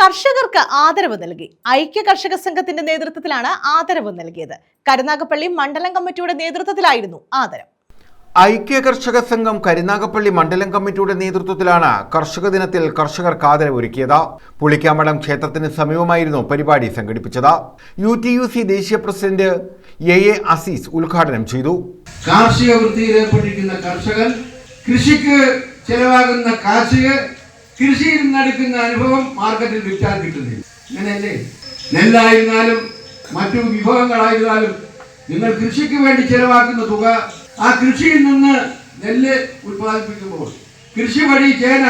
കർഷകർക്ക് ആദരവ് നൽകി. ഐക്യ കർഷക സംഘത്തിന്റെ നേതൃത്വത്തിലാണ് ആദരവ് നൽകിയത്. കരുനാഗപ്പള്ളി മണ്ഡലം കമ്മിറ്റിയുടെ നേതൃത്വത്തിലായിരുന്നു ആദരം. ഐക്യ കർഷക സംഘം കരുനാഗപ്പള്ളി മണ്ഡലം കമ്മിറ്റിയുടെ നേതൃത്വത്തിലാണ് കർഷക ദിനത്തിൽ കർഷകർക്ക് ആദരവൊരുക്കിയത് പുളിക്കാമടം ക്ഷേത്രത്തിന് സമീപമായിരുന്നു പരിപാടി സംഘടിപ്പിച്ചത്. യു ടി യു സി ദേശീയ പ്രസിഡന്റ് എ എ അസീസ് ഉദ്ഘാടനം ചെയ്തു. കാർഷിക വൃത്തിയിൽ ഏർപ്പെട്ടിരിക്കുന്ന കർഷകൻ കൃഷിക്ക് ചെലവാകുന്ന കാശ് കൃഷിയിൽ നടക്കുന്ന അനുഭവം മാർക്കറ്റിൽ വിറ്റാൽ കിട്ടുന്നില്ല. അങ്ങനെയല്ലേ നെല്ലായിരുന്നാലും മറ്റു വിഭവങ്ങളായിരുന്നാലും നിങ്ങൾ കൃഷിക്ക് വേണ്ടി ചെലവാക്കുന്ന തുക ആ കൃഷിയിൽ നിന്ന് നെല്ല് ഉത്പാദിപ്പിക്കുമ്പോൾ കൃഷി വഴി ചേന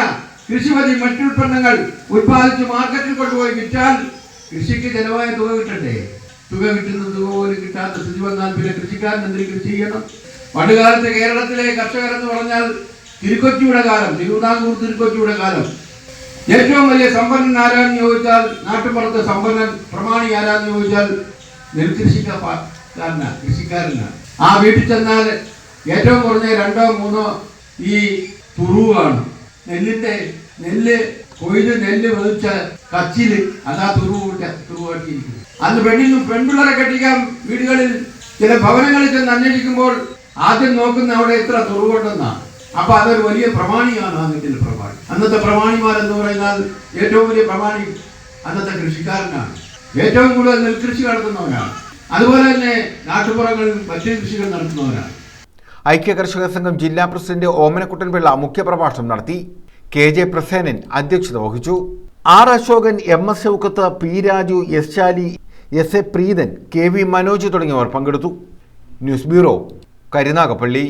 കൃഷി വഴി മറ്റുൽപ്പന്നങ്ങൾ ഉത്പാദിച്ച് മാർക്കറ്റിൽ കൊണ്ടുപോയി വിറ്റാൽ കൃഷിക്ക് ചെലവായ തുക കിട്ടണ്ടേ? തുക കിട്ടുന്ന തുക പോലും കിട്ടാത്ത സ്ഥിതി വന്നാൽ പിന്നെ കൃഷിക്കാരൻ എന്തെങ്കിലും കൃഷി ചെയ്യണം? പണ്ടുകാലത്ത് കേരളത്തിലെ കർഷകർ എന്ന് പറഞ്ഞാൽ തിരുക്കൊച്ചിയുടെ കാലം തിരുവിതാംകൂർ തിരുക്കൊച്ചിയുടെ കാലം. ഏറ്റവും വലിയ സമ്പന്നൻ ആരാന്ന് ചോദിച്ചാൽ നാട്ടുമ്പുറത്ത് സമ്പന്നൻ പ്രമാണി ആരാന്ന് ചോദിച്ചാൽ നെൽകൃഷിക്കാരനാണ് കൃഷിക്കാരനാണ് ആ വീട്ടിൽ ചെന്നാൽ ഏറ്റവും കുറഞ്ഞ രണ്ടോ മൂന്നോ ഈ തുറുവാണ് നെല്ലിന്റെ നെല്ല് കൊയ്ത് നെല്ല് വെതിച്ച കച്ചിൽ അതാ തുറുവിട്ട തുറുവാട്ടിയിരിക്കുന്നത് അന്ന് പെണ്ണിനും പെൺപിള്ളേരെ കെട്ടിക്കാൻ വീടുകളിൽ ചില ഭവനങ്ങളിൽ ചെന്ന് അന്വേഷിക്കുമ്പോൾ ആദ്യം നോക്കുന്ന അവിടെ എത്ര തുറുവുണ്ടെന്നാണ് അപ്പൊ അതൊരു വലിയ പ്രമാണിയാണ് ആ പ്രമാണി. അന്നത്തെ പ്രമാണിമാർ എന്ന് പറയുന്നാൽ ഏറ്റവും വലിയ പ്രമാണി അന്നത്തെ കൃഷിക്കാരനാണ്. ഏറ്റവും കൂടുതൽ നെൽകൃഷി നടത്തുന്നവനാണ്. അതുപോലെ തന്നെ നാട്ടുപുറങ്ങളിൽ മറ്റു കൃഷികൾ നടത്തുന്നവനാണ്. ഐക്യ കർഷക സംഘം ജില്ലാ പ്രസിഡന്റ് ഓമനക്കുട്ടൻപിള്ള മുഖ്യപ്രഭാഷണം നടത്തി കെ ജെ പ്രസേനൻ അധ്യക്ഷത വഹിച്ചു. R Ashokan M S Shoukath P Raju S Shali S A Preethan K V Manoj തുടങ്ങിയവർ പങ്കെടുത്തു. News bureau Karunagappally.